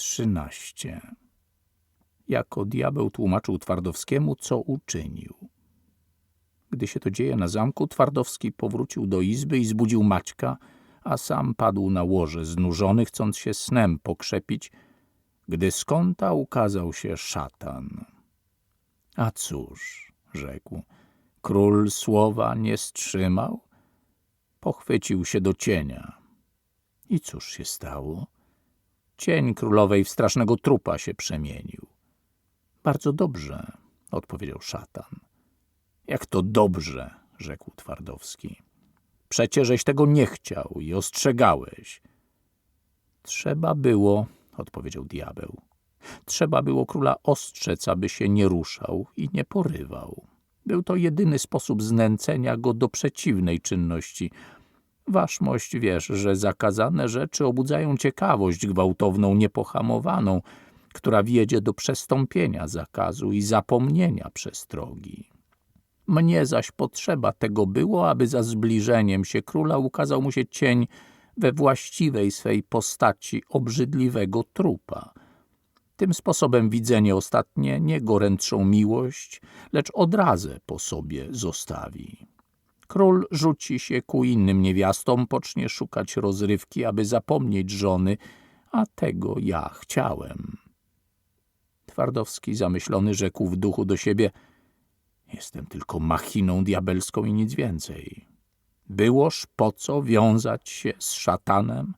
trzynaście. Jako diabeł tłumaczył Twardowskiemu, co uczynił. Gdy się to dzieje na zamku, Twardowski powrócił do izby i zbudził Maćka, a sam padł na łoże, znużony, chcąc się snem pokrzepić, gdy z kąta ukazał się szatan. A cóż, rzekł, król słowa nie wstrzymał? Pochwycił się do cienia. I cóż się stało? Cień królowej w strasznego trupa się przemienił. Bardzo dobrze, odpowiedział szatan. Jak to dobrze, rzekł Twardowski. Przecieżeś tego nie chciał i ostrzegałeś. Trzeba było, odpowiedział diabeł. Trzeba było króla ostrzec, aby się nie ruszał i nie porywał. Był to jedyny sposób znęcenia go do przeciwnej czynności. Waszmość wiesz, że zakazane rzeczy obudzają ciekawość gwałtowną, niepohamowaną, która wiedzie do przestąpienia zakazu i zapomnienia przestrogi. Mnie zaś potrzeba tego było, aby za zbliżeniem się króla ukazał mu się cień we właściwej swej postaci obrzydliwego trupa. Tym sposobem widzenie ostatnie nie gorętszą miłość, lecz odrazę po sobie zostawi. Król rzuci się ku innym niewiastom, pocznie szukać rozrywki, aby zapomnieć żony, a tego ja chciałem. Twardowski zamyślony rzekł w duchu do siebie – Jestem tylko machiną diabelską i nic więcej. Byłoż po co wiązać się z szatanem?